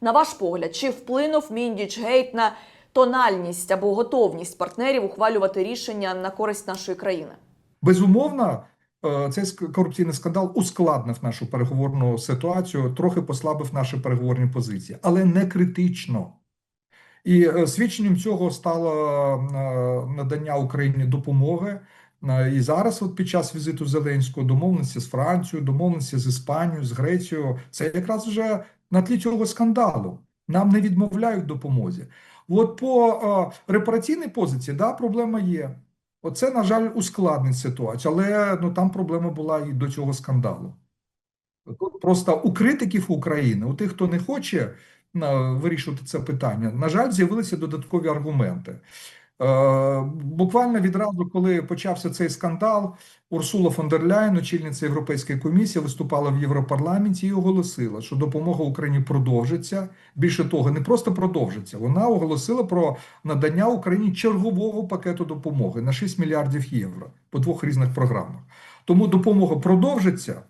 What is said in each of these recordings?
На ваш погляд, чи вплинув Міндіч Гейт на тональність або готовність партнерів ухвалювати рішення на користь нашої країни? Безумовно, е, цей корупційний скандал ускладнив нашу переговорну ситуацію, трохи послабив наші переговорні позиції, але не критично. І е, свідченням цього стало е, надання Україні допомоги. І зараз, от під час візиту Зеленського, домовленості з Францією, домовленості з Іспанією, з Грецією, це якраз вже на тлі цього скандалу. Нам не відмовляють допомозі. От по е, репараційній позиції, да, проблема є. Оце, на жаль, ускладнить ситуацію, але ну, там проблема була і до цього скандалу. Тут просто у критиків України, у тих, хто не хоче вирішувати це питання, на жаль, з'явилися додаткові аргументи. Е, Буквально відразу, коли почався цей скандал, Урсула фон дер Ляйн, очільниця Європейської комісії, виступала в Європарламенті і оголосила, що допомога Україні продовжиться. Більше того, не просто продовжиться, вона оголосила про надання Україні чергового пакету допомоги на 6 мільярдів євро по двох різних програмах. Тому допомога продовжиться.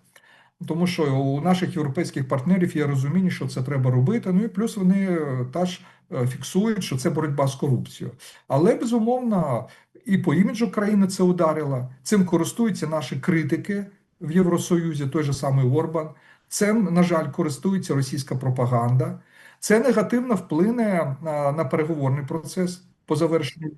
Тому що у наших європейських партнерів є розуміння, що це треба робити. Ну і плюс вони е, теж е, фіксують, що це боротьба з корупцією. Але безумовно і по іміджу країни це ударило. Цим користуються наші критики в Євросоюзі, той же самий Орбан. Цим, на жаль, користується російська пропаганда. Це негативно вплине на, на переговорний процес по завершенню.